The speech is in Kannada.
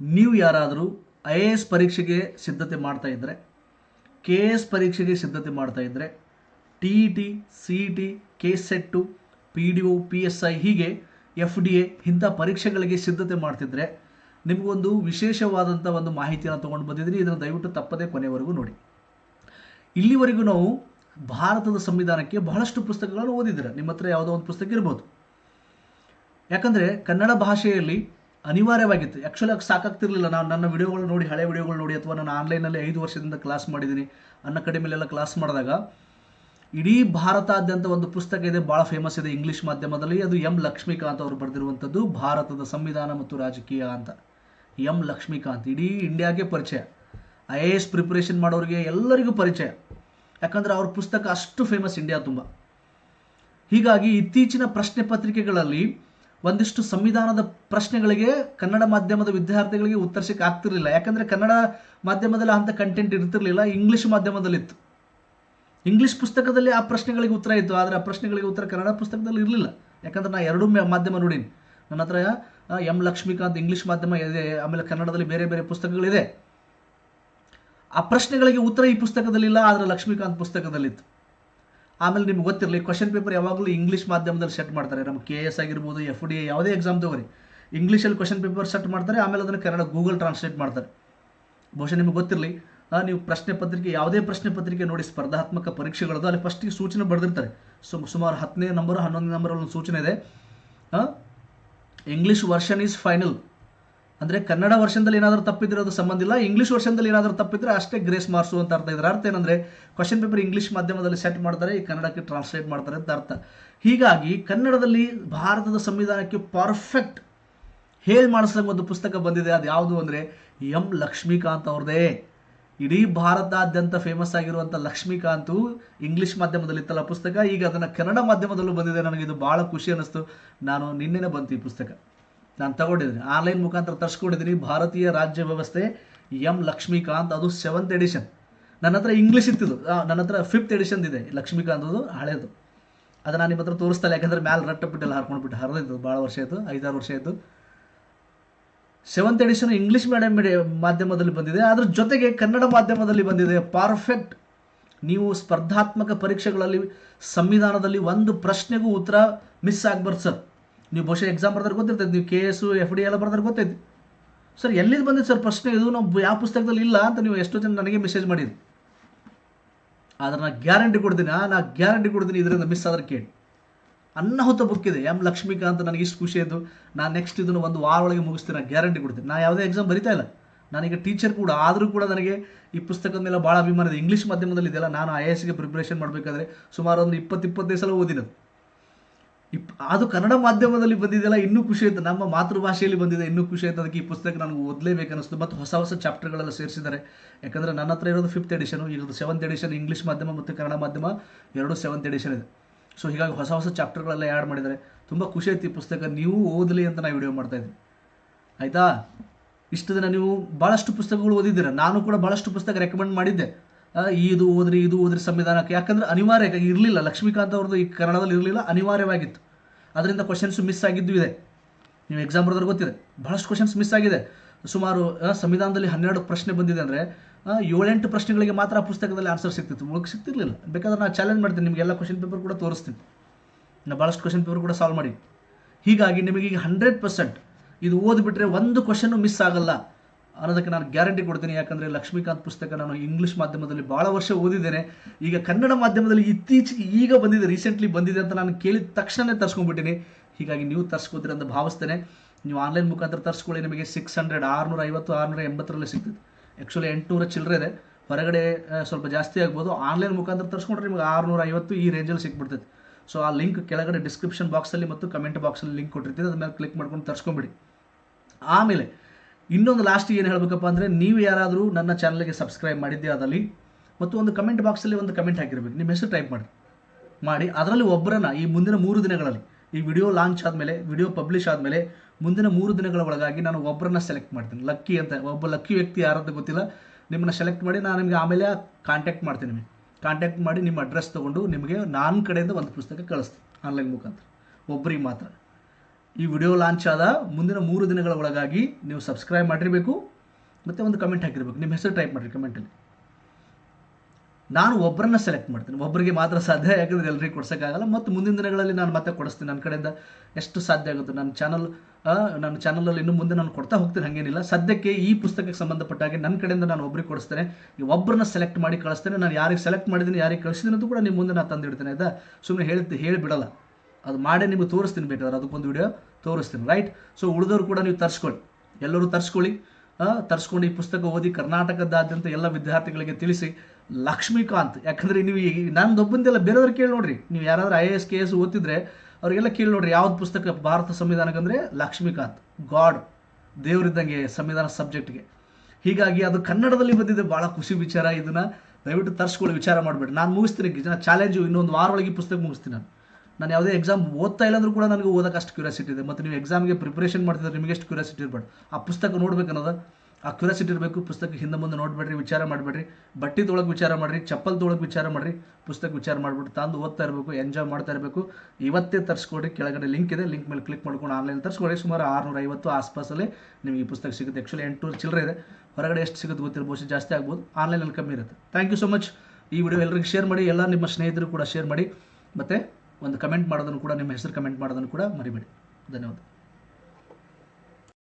ನೀವು ಯಾರಾದರೂ ಐ ಎ ಎಸ್ ಪರೀಕ್ಷೆಗೆ ಸಿದ್ಧತೆ ಮಾಡ್ತಾ ಇದ್ದರೆ ಕೆ ಎ ಎಸ್ ಪರೀಕ್ಷೆಗೆ ಸಿದ್ಧತೆ ಮಾಡ್ತಾ ಇದ್ದರೆ T E T, C E T, K set P D O, P S I ಹೀಗೆ ಎಫ್ ಡಿ ಎ ಇಂಥ ಪರೀಕ್ಷೆಗಳಿಗೆ ಸಿದ್ಧತೆ ಮಾಡ್ತಿದ್ರೆ ನಿಮಗೊಂದು ವಿಶೇಷವಾದಂಥ ಒಂದು ಮಾಹಿತಿಯನ್ನು ತೊಗೊಂಡು ಬಂದಿದ್ದೀರಿ. ಇದನ್ನು ದಯವಿಟ್ಟು ತಪ್ಪದೇ ಕೊನೆವರೆಗೂ ನೋಡಿ. ಇಲ್ಲಿವರೆಗೂ ನಾವು ಭಾರತದ ಸಂವಿಧಾನಕ್ಕೆ ಬಹಳಷ್ಟು ಪುಸ್ತಕಗಳನ್ನು ಓದಿದ್ದೀರ. ನಿಮ್ಮ ಹತ್ರ ಯಾವುದೋ ಒಂದು ಪುಸ್ತಕ ಇರ್ಬೋದು. ಯಾಕಂದರೆ ಕನ್ನಡ ಭಾಷೆಯಲ್ಲಿ ಅನಿವಾರ್ಯವಾಗಿತ್ತು. ಆ್ಯಕ್ಚುಲಿ ಸಾಕಾಗ್ತಿರ್ಲಿಲ್ಲ. ನಾನು ನನ್ನ ವಿಡಿಯೋಗಳು ನೋಡಿ, ಹಳೆ ವಿಡಿಯೋಗಳು ನೋಡಿ ಅಥವಾ ನಾನು ಆನ್ಲೈನಲ್ಲಿ ಐದು ವರ್ಷದಿಂದ ಕ್ಲಾಸ್ ಮಾಡಿದ್ದೀನಿ, ಅನ್ನ ಕಡಿಮೆಲೆಲ್ಲ ಕ್ಲಾಸ್ ಮಾಡಿದಾಗ, ಇಡೀ ಭಾರತಾದ್ಯಂತ ಒಂದು ಪುಸ್ತಕ ಇದೆ, ಭಾಳ ಫೇಮಸ್ ಇದೆ ಇಂಗ್ಲೀಷ್ ಮಾಧ್ಯಮದಲ್ಲಿ. ಅದು ಎಂ ಲಕ್ಷ್ಮೀಕಾಂತ್ ಅವರು ಬರೆದಿರುವಂಥದ್ದು, ಭಾರತದ ಸಂವಿಧಾನ ಮತ್ತು ರಾಜಕೀಯ ಅಂತ. ಎಂ ಲಕ್ಷ್ಮೀಕಾಂತ್, ಇಡೀ ಇಂಡಿಯಾಗೆ ಪರಿಚಯ. ಐ ಎ ಎಸ್ ಪ್ರಿಪ್ರೇಷನ್ ಮಾಡೋರಿಗೆ ಎಲ್ಲರಿಗೂ ಪರಿಚಯ. ಯಾಕಂದರೆ ಅವ್ರ ಪುಸ್ತಕ ಅಷ್ಟು ಫೇಮಸ್ ಇಂಡಿಯಾ ತುಂಬ. ಹೀಗಾಗಿ ಇತ್ತೀಚಿನ ಪ್ರಶ್ನೆ ಪತ್ರಿಕೆಗಳಲ್ಲಿ ಒಂದಿಷ್ಟು ಸಂವಿಧಾನದ ಪ್ರಶ್ನೆಗಳಿಗೆ ಕನ್ನಡ ಮಾಧ್ಯಮದ ವಿದ್ಯಾರ್ಥಿಗಳಿಗೆ ಉತ್ತರಿಸಕ್ಕೆ ಆಗ್ತಿರಲಿಲ್ಲ ಯಾಕಂದರೆ ಕನ್ನಡ ಮಾಧ್ಯಮದಲ್ಲಿ ಅಂಥ ಕಂಟೆಂಟ್ ಇರ್ತಿರಲಿಲ್ಲ ಇಂಗ್ಲಿಷ್ ಮಾಧ್ಯಮದಲ್ಲಿತ್ತು. ಇಂಗ್ಲಿಷ್ ಪುಸ್ತಕದಲ್ಲಿ ಆ ಪ್ರಶ್ನೆಗಳಿಗೆ ಉತ್ತರ ಇತ್ತು, ಆದರೆ ಆ ಪ್ರಶ್ನೆಗಳಿಗೆ ಉತ್ತರ ಕನ್ನಡ ಪುಸ್ತಕದಲ್ಲಿ ಇರಲಿಲ್ಲ. ಯಾಕಂದ್ರೆ ನಾ ಎರಡೂ ಮಾಧ್ಯಮ ನೋಡೀನಿ. ನನ್ನ ಹತ್ರ ಎಂ ಲಕ್ಷ್ಮೀಕಾಂತ್ ಇಂಗ್ಲಿಷ್ ಮಾಧ್ಯಮ ಇದೆ, ಆಮೇಲೆ ಕನ್ನಡದಲ್ಲಿ ಬೇರೆ ಬೇರೆ ಪುಸ್ತಕಗಳಿದೆ. ಆ ಪ್ರಶ್ನೆಗಳಿಗೆ ಉತ್ತರ ಈ ಪುಸ್ತಕದಲ್ಲಿಲ್ಲ, ಆದರೆ ಲಕ್ಷ್ಮೀಕಾಂತ್ ಪುಸ್ತಕದಲ್ಲಿತ್ತು. ಆಮೇಲೆ ನಿಮ್ಗೆ ಗೊತ್ತಿರಲಿ ಕ್ವಶನ್ ಪೇಪರ್ ಯಾವಾಗಲೂ ಇಂಗ್ಲೀಷ್ ಮಾಧ್ಯಮದಲ್ಲಿ ಸೆಟ್ ಮಾಡ್ತಾರೆ. ನಮ್ಮ ಕೆ ಎಸ್ ಆಗಿರ್ಬೋದು ಎಫ್ ಡಿ ಯಾವುದೇ ಎಕ್ಸಾಮ್ ತಗೋರಿ ಇಂಗ್ಲೀಷಲ್ಲಿ ಕ್ವಶನ್ ಪೇಪರ್ ಸೆಟ್ ಮಾಡ್ತಾರೆ, ಆಮೇಲೆ ಅದನ್ನು ಕನ್ನಡ ಗೂಗಲ್ ಟ್ರಾನ್ಸ್ಲೇಟ್ ಮಾಡ್ತಾರೆ. ಬಹುಶಃ ನಿಮ್ಗೆ ಗೊತ್ತಿರಲಿ ನೀವು ಪ್ರಶ್ನೆ ಪತ್ರಿಕೆ, ಯಾವುದೇ ಪ್ರಶ್ನೆ ಪತ್ರಿಕೆ ನೋಡಿ, ಸ್ಪರ್ಧಾತ್ಮಕ ಪರೀಕ್ಷೆಗಳದ್ದು, ಅಲ್ಲಿ ಫಸ್ಟಿಗೆ ಸೂಚನೆ ಬರೆದಿರ್ತಾರೆ. ಸು ಸುಮಾರು ಹತ್ತನೇ ನಂಬರು ಹನ್ನೊಂದನೇ ನಂಬರ್ ಒಂದು ಸೂಚನೆ ಇದೆ. ಇಂಗ್ಲೀಷ್ ವರ್ಷನ್ ಈಸ್ ಫೈನಲ್ ಅಂದರೆ ಕನ್ನಡ ವರ್ಷನ್ದಲ್ಲಿ ಏನಾದರೂ ತಪ್ಪಿದ್ರೆ ಅದು ಸಂಬಂಧ ಇಲ್ಲ ಇಂಗ್ಲಿಷ್ ವರ್ಷನ್ದಲ್ಲಿ ಏನಾದರೂ ತಪ್ಪಿದ್ರೆ ಅಷ್ಟೇ ಗ್ರೇಸ್ ಮಾರ್ಕ್ಸು ಅಂತ ಅರ್ಥ ಇದರ ಅರ್ಥ ಏನಂದರೆ ಕ್ವಶನ್ ಪೇಪರ್ ಇಂಗ್ಲಿಷ್ ಮಾಧ್ಯಮದಲ್ಲಿ ಸೆಟ್ ಮಾಡ್ತಾರೆ, ಈ ಕನ್ನಡಕ್ಕೆ ಟ್ರಾನ್ಸ್ಲೇಟ್ ಮಾಡ್ತಾರೆ ಅಂತ ಅರ್ಥ. ಹೀಗಾಗಿ ಕನ್ನಡದಲ್ಲಿ ಭಾರತದ ಸಂವಿಧಾನಕ್ಕೆ ಪರ್ಫೆಕ್ಟ್ ಹೇಳ್ ಮಾಡಿಸ್ದಂಗೆ ಒಂದು ಪುಸ್ತಕ ಬಂದಿದೆ. ಅದು ಯಾವುದು ಅಂದರೆ, ಎಂ ಲಕ್ಷ್ಮೀಕಾಂತ್ ಅವ್ರದೇ ಇಡೀ ಭಾರತಾದ್ಯಂತ ಫೇಮಸ್ ಆಗಿರುವಂಥ ಲಕ್ಷ್ಮೀಕಾಂತು ಇಂಗ್ಲಿಷ್ ಮಾಧ್ಯಮದಲ್ಲಿ ಇತ್ತಲ್ಲ ಪುಸ್ತಕ. ಈಗ ಅದನ್ನು ಕನ್ನಡ ಮಾಧ್ಯಮದಲ್ಲೂ ಬಂದಿದೆ. ನನಗೆ ಇದು ಭಾಳ ಖುಷಿ ಅನ್ನಿಸ್ತು. ನಾನು ನಿನ್ನೆನೇ ಬಂತು ಈ ಪುಸ್ತಕ. ನಾನು ತಗೊಂಡಿದ್ದೀನಿ. ಆನ್ಲೈನ್ ಮುಖಾಂತರ ತರಿಸ್ಕೊಂಡಿದ್ದೀನಿ. ಭಾರತೀಯ ರಾಜ್ಯ ವ್ಯವಸ್ಥೆ ಎಂ ಲಕ್ಷ್ಮೀಕಾಂತ್, ಅದು ಸೆವೆಂತ್ ಎಡಿಷನ್ ನನ್ನ ಹತ್ರ ಇಂಗ್ಲೀಷ್ ಇತ್ತಿದ್ದು ನನ್ನ ಹತ್ರ ಫಿಫ್ತ್ ಎಡಿಷನ್ ಇದೆ. ಲಕ್ಷ್ಮೀಕಾಂತದು ಹಳೇದು. ಅದು ನಾನು ನಿಮ್ಮ ಹತ್ರ ತೋರಿಸ್ತಲ್ಲ, ಯಾಕಂದ್ರೆ ಮ್ಯಾಲೆ ರಟ್ಟ ಬಿಟ್ಟೆಲ್ಲ ಹಾರ್ಕೊಂಡ್ಬಿಟ್ಟು ಹರಿದಿದ್ದು ಭಾಳ ವರ್ಷ ಆಯಿತು, ಐದಾರು ವರ್ಷ ಆಯಿತು. Seventh edition English English medium ಮಾಧ್ಯಮದಲ್ಲಿ ಬಂದಿದೆ. ಅದ್ರ ಜೊತೆಗೆ ಕನ್ನಡ ಮಾಧ್ಯಮದಲ್ಲಿ ಬಂದಿದೆ. ಪರ್ಫೆಕ್ಟ್ ನೀವು ಸ್ಪರ್ಧಾತ್ಮಕ ಪರೀಕ್ಷೆಗಳಲ್ಲಿ, ಸಂವಿಧಾನದಲ್ಲಿ ಒಂದು ಪ್ರಶ್ನೆಗೂ ಉತ್ತರ ಮಿಸ್ ಆಗ್ಬಾರ್ದು ಸರ್ ನೀವು ಬಹುಶಃ ಎಕ್ಸಾಮ್ ಬರ್ದ್ರೆ ಗೊತ್ತಿರ್ತೈತೆ ನೀವು ಕೆ ಎಫ್ ಡಿ ಎಲ್ಲ ಬರ್ದ್ರೆ ಗೊತ್ತೈತಿ. ಸರ್, ಎಲ್ಲಿಂದ ಬಂದಿದೆ ಸರ್ ಪ್ರಶ್ನೆ? ಇದು ನಾವು ಯಾವ ಪುಸ್ತಕದಲ್ಲಿ ಇಲ್ಲ ಅಂತ ನೀವು ಎಷ್ಟೋ ಜನ ನನಗೆ ಮೆಸೇಜ್ ಮಾಡಿದ್ರಿ. ಆದ್ರೆ ನಾನು ಗ್ಯಾರಂಟಿ ಕೊಡ್ತೀನಿ ನಾನು ಗ್ಯಾರಂಟಿ ಕೊಡ್ತೀನಿ ಇದರಿಂದ ಮಿಸ್ ಆದ್ರೆ ಕೇಳಿ. ಅನ್ನಾಹುತ ಬುಕ್ ಇದೆ. ಎಂ ಲಕ್ಷ್ಮೀಕಾಂತ್ ನನಗೆ ಇಷ್ಟು ಖುಷಿ ಆಯಿತು. ನಾನು ನೆಕ್ಸ್ಟ್ ಇದನ್ನು ಒಂದು ವಾರ ಒಳಗೆ ಮುಗಿಸ್ತೀನಿ ಗ್ಯಾರಂಟಿ ಕೊಡ್ತೀನಿ. ನಾನು ಯಾವುದೇ ಎಕ್ಸಾಮ್ ಬರಿತಾ ಇಲ್ಲ. ನಾನೀಗ ಟೀಚರ್ ಕೂಡ, ಆದರೂ ಕೂಡ ನನಗೆ ಈ ಪುಸ್ತಕದ ಮೇಲೆ ಭಾಳ ಅಭಿಮಾನ ಇದೆ. ಇಂಗ್ಲೀಷ್ ಮಾಧ್ಯಮದಲ್ಲಿ ಇದೆಯಲ್ಲ ನಾನು ಐ ಎಸ್ಗೆ ಪ್ರಿಪ್ರೇಷನ್ ಮಾಡಬೇಕಾದ್ರೆ ಸುಮಾರು ಒಂದು ಇಪ್ಪತ್ತು, ಇಪ್ಪತ್ತೈದು ಸಲ ಓದಿನದು ಇಪ್ ಅದು ಕನ್ನಡ ಮಾಧ್ಯಮದಲ್ಲಿ ಬಂದಿದೆಯಲ್ಲ, ಇನ್ನೂ ಖುಷಿ ಆಯ್ತು. ನಮ್ಮ ಮಾತೃಭಾಷೆಯಲ್ಲಿ ಬಂದಿದೆ, ಇನ್ನೂ ಖುಷಿ ಆಯ್ತು. ಅದಕ್ಕೆ ಈ ಪುಸ್ತಕ ನನಗೆ ಓದಲೇಬೇಕು ಅನ್ನಿಸ್ತು ಮತ್ತು ಹೊಸ ಹೊಸ ಚಾಪ್ಟರ್ಗಳೆಲ್ಲ ಸೇರಿಸಿದ್ದಾರೆ. ಯಾಕಂದರೆ ನನ್ನ ಹತ್ರ ಇರೋದು ಫಿಫ್ತ್ ಎಡಿಷನು ಇರೋದು ಸೆವೆಂತ್ ಎಡಿಷನ್ ಇಂಗ್ಲೀಷ್ ಮಾಧ್ಯಮ ಮತ್ತು ಕನ್ನಡ ಮಾಧ್ಯಮ, ಎರಡು ಸೆವೆಂತ್ ಎಡಿಷನ್ ಇದೆ. ಸೊ ಹೀಗಾಗಿ ಹೊಸ ಹೊಸ ಚಾಪ್ಟರ್ಗಳೆಲ್ಲ ಆ್ಯಡ್ ಮಾಡಿದ್ದಾರೆ. ತುಂಬ ಖುಷಿ ಆಯ್ತು ಈ ಪುಸ್ತಕ. ನೀವು ಓದಲಿ ಅಂತ ನಾನು ವಿಡಿಯೋ ಮಾಡ್ತಾ ಇದ್ದೀನಿ. ಆಯಿತಾ? ಇಷ್ಟು ದಿನ ನೀವು ಭಾಳಷ್ಟು ಪುಸ್ತಕಗಳು ಓದಿದ್ದೀರ? ನಾನು ಕೂಡ ಭಾಳಷ್ಟು ಪುಸ್ತಕ ರೆಕಮೆಂಡ್ ಮಾಡಿದ್ದೆ. ಇದು ಓದ್ರಿ ಇದು ಹೋದ್ರಿ ಸಂವಿಧಾನಕ್ಕೆ. ಯಾಕಂದ್ರೆ ಅನಿವಾರ್ಯ ಇರಲಿಲ್ಲ. ಲಕ್ಷ್ಮೀಕಾಂತ್ ಅವ್ರದ್ದು ಈ ಕನ್ನಡದಲ್ಲಿ ಇರಲಿಲ್ಲ, ಅನಿವಾರ್ಯವಾಗಿತ್ತು. ಅದರಿಂದ ಕ್ವಶನ್ಸ್ ಮಿಸ್ ಆಗಿದ್ದು ಇದೆ. ನೀವು ಎಕ್ಸಾಮ್ ಬರೆದ್ರೆ ಗೊತ್ತಿದೆ. ಭಾಳಷ್ಟು ಕ್ವಶನ್ಸ್ ಮಿಸ್ ಆಗಿದೆ. ಸುಮಾರು ಸಂವಿಧಾನದಲ್ಲಿ ಹನ್ನೆರಡು ಪ್ರಶ್ನೆ ಬಂದಿದೆ ಅಂದರೆ ಏಳೆಂಟು ಪ್ರಶ್ನೆಗಳಿಗೆ ಮಾತ್ರ ಪುಸ್ತಕದಲ್ಲಿ ಆನ್ಸರ್ ಸಿಗ್ತಿತ್ತು. ಉಳಿಗೆ ಸಿಗ್ತಿರ್ಲಿಲ್ಲ. ಬೇಕಾದ್ರೆ ನಾನು ಚಾಲೆಂಜ್ ಮಾಡ್ತೀನಿ. ನಿಮಗೆಲ್ಲ ಕ್ವಶನ್ ಪೇಪರ್ ಕೂಡ ತೋರಿಸ್ತೀನಿ. ನಾನು ಭಾಳಷ್ಟು ಕ್ವಶನ್ ಪೇಪರ್ ಕೂಡ ಸಾಲ್ವ್ ಮಾಡಿ. ಹೀಗಾಗಿ ನಿಮಗೆ ಈಗ ಹಂಡ್ರೆಡ್ ಪರ್ಸೆಂಟ್ ಇದು ಓದಿಬಿಟ್ರೆ ಒಂದು ಕ್ವಶನ್ನು ಮಿಸ್ ಆಗಲ್ಲ. ಅನ್ನೋದಕ್ಕೆ ನಾನು ಗ್ಯಾರಂಟಿ ಕೊಡ್ತೀನಿ. ಯಾಕಂದರೆ ಲಕ್ಷ್ಮೀಕಾಂತ್ ಪುಸ್ತಕ ನಾನು ಇಂಗ್ಲೀಷ್ ಮಾಧ್ಯಮದಲ್ಲಿ ಭಾಳ ವರ್ಷ ಓದಿದ್ದೇನೆ. ಈಗ ಕನ್ನಡ ಮಾಧ್ಯಮದಲ್ಲಿ ಇತ್ತೀಚೆಗೆ ಈಗ ಬಂದಿದೆ ರೀಸೆಂಟ್ಲಿ ಬಂದಿದೆ ಅಂತ ನಾನು ಕೇಳಿದ ತಕ್ಷಣವೇ ತರಿಸ್ಕೊಂಡ್ಬಿಟ್ಟಿನಿ. ಹೀಗಾಗಿ ನೀವು ತರಿಸ್ಕೋತೀರಿ ಅಂತ ಭಾವಿಸ್ತೇನೆ. ನೀವು ಆನ್ಲೈನ್ ಮುಖಾಂತರ ತರಿಸ್ಕೊಳ್ಳಿ, ನಿಮಗೆ ಸಿಕ್ಸ್ ಹಂಡ್ರೆಡ್ ಆರುನೂರ ಐವತ್ತು ಆರುನೂರ ಎಂಬತ್ತರಲ್ಲಿ ಸಿಗ್ತದೆ. ಆ್ಯಕ್ಚುಲಿ ಎಂಟುನೂರ ಚಿಲ್ಲರೆ ಇದೆ. ಹೊರಗಡೆ ಸ್ವಲ್ಪ ಜಾಸ್ತಿ ಆಗ್ಬೋದು. ಆನ್ಲೈನ್ ಮುಖಾಂತರ ತರಿಸ್ಕೊಂಡ್ರೆ ನಿಮಗೆ ಆರುನೂರ ಐವತ್ತು ಈ ರೇಂಜಲ್ಲಿ ಸಿಕ್ಬಿಡ್ತೈತೆ ಸೊ ಆ ಲಿಂಕ್ ಕೆಳಗಡೆ ಡಿಸ್ಕ್ರಿಪ್ಷನ್ ಬಾಕ್ಸಲ್ಲಿ ಮತ್ತು ಕಮೆಂಟ್ ಬಾಕ್ಸಲ್ಲಿ ಲಿಂಕ್ ಕೊಟ್ಟಿರ್ತೀನಿ. ಅದ್ರ ಮೇಲೆ ಕ್ಲಿಕ್ ಮಾಡ್ಕೊಂಡು ತರ್ಸ್ಕೊಂಬಿಡಿ. ಆಮೇಲೆ ಇನ್ನೊಂದು ಲಾಸ್ಟ್ ಏನು ಹೇಳಬೇಕಪ್ಪ ಅಂದರೆ ನೀವು ಯಾರಾದರೂ ನನ್ನ ಚಾನಲ್ಗೆ ಸಬ್ಸ್ಕ್ರೈಬ್ ಮಾಡಿದ್ದೆ ಅದರಲ್ಲಿ ಮತ್ತು ಒಂದು ಕಮೆಂಟ್ ಬಾಕ್ಸಲ್ಲಿ ಒಂದು ಕಮೆಂಟ್ ಹಾಕಿರ್ಬೇಕು. ನಿಮ್ಮ ಹೆಸರು ಟೈಪ್ ಮಾಡಿ. ಮಾಡಿ. ಅದರಲ್ಲಿ ಒಬ್ಬರನ್ನ ಈ ಮುಂದಿನ ಮೂರು ದಿನಗಳಲ್ಲಿ, ಈ ವಿಡಿಯೋ ಲಾಂಚ್ ಆದಮೇಲೆ ವಿಡಿಯೋ ಪಬ್ಲಿಷ್ ಆದಮೇಲೆ ಮುಂದಿನ ಮೂರು ದಿನಗಳ ಒಳಗಾಗಿ ನಾನು ಒಬ್ಬರನ್ನ ಸೆಲೆಕ್ಟ್ ಮಾಡ್ತೀನಿ. ಲಕ್ಕಿ ಅಂತ, ಒಬ್ಬ ಲಕ್ಕಿ ವ್ಯಕ್ತಿ ಯಾರಂತ ಗೊತ್ತಿಲ್ಲ. ನಿಮ್ಮನ್ನ ಸೆಲೆಕ್ಟ್ ಮಾಡಿ ನಾನು ನಿಮಗೆ ಆಮೇಲೆ ಕಾಂಟ್ಯಾಕ್ಟ್ ಮಾಡ್ತೀನಿ ನಿಮಗೆ. ಕಾಂಟ್ಯಾಕ್ಟ್ ಮಾಡಿ ನಿಮ್ಮ ಅಡ್ರೆಸ್ ತೊಗೊಂಡು ನಿಮಗೆ ನಾನು ಕಡೆಯಿಂದ ಒಂದು ಪುಸ್ತಕ ಕಳಿಸ್ತೀನಿ ಆನ್ಲೈನ್ ಮುಖಾಂತರ. ಒಬ್ಬರಿಗೆ ಮಾತ್ರ. ಈ ವಿಡಿಯೋ ಲಾಂಚ್ ಆದ ಮುಂದಿನ ಮೂರು ದಿನಗಳ ಒಳಗಾಗಿ ನೀವು ಸಬ್ಸ್ಕ್ರೈಬ್ ಮಾಡಿರಬೇಕು, ಮತ್ತು ಒಂದು ಕಮೆಂಟ್ ಹಾಕಿರಬೇಕು. ನಿಮ್ಮ ಹೆಸರು ಟೈಪ್ ಮಾಡಿರಿ ಕಮೆಂಟಲ್ಲಿ ನಾನು ಒಬ್ಬರನ್ನ ಸೆಲೆಕ್ಟ್ ಮಾಡ್ತೀನಿ. ಒಬ್ಬರಿಗೆ ಮಾತ್ರ ಸಾಧ್ಯ, ಯಾಕಂದರೆ ಎಲ್ಲರಿಗೂ ಕೊಡ್ಸೋಕ್ಕಾಗಲ್ಲ. ಮತ್ತು ಮುಂದಿನ ದಿನಗಳಲ್ಲಿ ನಾನು ಮತ್ತೆ ಕೊಡಿಸ್ತೀನಿ. ನನ್ನ ಕಡೆಯಿಂದ ಎಷ್ಟು ಸಾಧ್ಯ ಆಗುತ್ತೆ? ನನ್ನ ಚಾನಲ್ ನನ್ನ ಚಾನಲಲ್ಲಿ ಇನ್ನು ಮುಂದೆ ನಾನು ಕೊಡ್ತಾ ಹೋಗ್ತೀನಿ, ಹಾಗೇನಿಲ್ಲ. ಸದ್ಯಕ್ಕೆ ಈ ಪುಸ್ತಕಕ್ಕೆ ಸಂಬಂಧಪಟ್ಟ ಹಾಗೆ ನನ್ನ ಕಡೆಯಿಂದ ನಾನು ಒಬ್ಬರಿಗೆ ಕೊಡಿಸ್ತೇನೆ. ಒಬ್ಬರನ್ನ ಸೆಲೆಕ್ಟ್ ಮಾಡಿ ಕಳಿಸ್ತೇನೆ. ನಾನು ಯಾರಿಗೆ ಸೆಲೆಕ್ಟ್ ಮಾಡಿದ್ದೀನಿ, ಯಾರಿಗೆ ಕಳಿಸಿದ್ದೀನಿ ಅಂತ ಕೂಡ ನಿಮ್ಮ ಮುಂದೆ ನಾನು ತಂದಿಡ್ತೇನೆ, ಆಯಿತಾ? ಸುಮ್ಮನೆ ಹೇಳಿ ಬಿಡಲ್ಲ ಅದು ಮಾಡೇ ನಿಮಗೆ ತೋರಿಸ್ತೀನಿ ಬೇಕಾದ್ರೆ. ಅದಕ್ಕೊಂದು ವಿಡಿಯೋ ತೋರಿಸ್ತೀನಿ ರೈಟ್ ಸೊ ಉಳಿದವರು ಕೂಡ ನೀವು ತರಿಸ್ಕೊಳ್ಳಿ. ಎಲ್ಲರೂ ತರಿಸ್ಕೊಳ್ಳಿ. ತರಿಸ್ಕೊಂಡು ಈ ಪುಸ್ತಕ ಓದಿ ಕರ್ನಾಟಕದಾದ್ಯಂತ ಎಲ್ಲ ವಿದ್ಯಾರ್ಥಿಗಳಿಗೆ ತಿಳಿಸಿ. ಲಕ್ಷ್ಮೀಕಾಂತ್, ಯಾಕಂದರೆ ನೀವು ಈ ನಂದೊಬ್ಬಂದೆಲ್ಲ ಬೇರೆಯವ್ರು ಕೇಳಿ ನೋಡ್ರಿ. ನೀವು ಯಾರಾದರೂ I A S K S ಓದ್ತಿದ್ರೆ ಅವರಿಗೆಲ್ಲ ಕೇಳಿ ನೋಡ್ರಿ ಯಾವ್ದು ಪುಸ್ತಕ ಭಾರತ ಸಂವಿಧಾನಕ್ಕಂದರೆ ಲಕ್ಷ್ಮೀಕಾಂತ್, ಗಾಡ್, ದೇವರಿದ್ದಂಗೆ ಸಂವಿಧಾನ ಸಬ್ಜೆಕ್ಟ್ಗೆ. ಹೀಗಾಗಿ ಅದು ಕನ್ನಡದಲ್ಲಿ ಬಂದಿದೆ ಭಾಳ ಖುಷಿ ವಿಚಾರ ಇದನ್ನು. ದಯವಿಟ್ಟು ತರಿಸ್ಕೊಳ್ಳಿ, ವಿಚಾರ ಮಾಡಬೇಡಿ. ನಾನು ಮುಗಿಸ್ತೀನಿ ಚಾಲೆಂಜು ಇನ್ನೊಂದು ವಾರ ಒಳಗೆ ಪುಸ್ತಕ ಮುಗಿಸ್ತೀನಿ ನಾನು. ನಾನು ಯಾವುದೇ ಎಕ್ಸಾಮ್ ಓದ್ತಾ ಇಲ್ಲ ಅಂದ್ರೂ ಕೂಡ ನನಗೆ ಓದೋಕೆ ಅಷ್ಟು ಕ್ಯೂರಿಯಾಸಿಟಿ ಇದೆ. ಮತ್ತು ನೀವು ಎಕ್ಸಾಮ್ಗೆ ಪ್ರಿಪ್ರೇಷನ್ ಮಾಡ್ತಿದ್ರೆ ನಿಮಗೆ ಎಷ್ಟು ಕ್ಯೂರಿಯಾಸಿಟಿ ಇರಬೇಡ ಆ ಪುಸ್ತಕ ನೋಡ್ಬೇಕು ಅನ್ನೋದು. ಆ ಕ್ಯೂರಿಯಾಸಿಟಿ ಇರಬೇಕು ಪುಸ್ತಕ ಹಿಂದೆ ಮುಂದೆ ನೋಡಬೇಡ್ರಿ, ವಿಚಾರ ಮಾಡಬೇಡ್ರಿ ಬಟ್ಟೆ ತೊಳಗೆ ವಿಚಾರ ಮಾಡಿರಿ, ಚಪ್ಪಲ್ ತೊಳಗೆ ವಿಚಾರ ಮಾಡಿರಿ, ಪುಸ್ತಕ ವಿಚಾರ ಮಾಡಿಬಿಟ್ಟು ತಂದು ಓದ್ತಾ ಇರಬೇಕು ಎಂಜಾಯ್ ಮಾಡ್ತಾ ಇರಬೇಕು. ಇವತ್ತೇ ತರಿಸ್ಕೊಡ್ರಿ, ಕೆಳಗಡೆ ಲಿಂಕ್ ಇದೆ ಲಿಂಕ್ ಮೇಲೆ ಕ್ಲಿಕ್ ಮಾಡ್ಕೊಂಡು ಆನ್ಲೈನ್ ತರಿಸ್ಕೊಡಿ ಸುಮಾರು ಆರುನೂರ ಐವತ್ತು ಆಸ್ಪಾಸಲ್ಲಿ ನಿಮಗೆ ಈ ಪುಸ್ತಕ ಸಿಗುತ್ತೆ. ಆ್ಯಕ್ಚುಲಿ ಎಂಟು ಚಿಲ್ಲರೆ ಇದೆ. ಹೊರಗಡೆ ಎಷ್ಟು ಸಿಗುತ್ತೆ ಗೊತ್ತಿಲ್ಲ ಬಹುಶಃ ಜಾಸ್ತಿ ಆಗ್ಬೋದು. ಆನ್ಲೈನಲ್ಲಿ ಕಮ್ಮಿ ಇರುತ್ತೆ. ಥ್ಯಾಂಕ್ ಯು ಸೊ ಮಚ್ ಈ ವಿಡಿಯೋ ಎಲ್ಲರಿಗೂ ಶೇರ್ ಮಾಡಿ ಎಲ್ಲ ನಿಮ್ಮ ಸ್ನೇಹಿತರು ಕೂಡ ಶೇರ್ ಮಾಡಿ. ಮತ್ತು ಒಂದು ಕಮೆಂಟ್ ಮಾಡೋದನ್ನು ಕೂಡ ನಿಮ್ಮ ಹೆಸರು ಕಮೆಂಟ್ ಮಾಡೋದನ್ನು ಕೂಡ ಮರಿಬೇಡಿ. ಧನ್ಯವಾದ.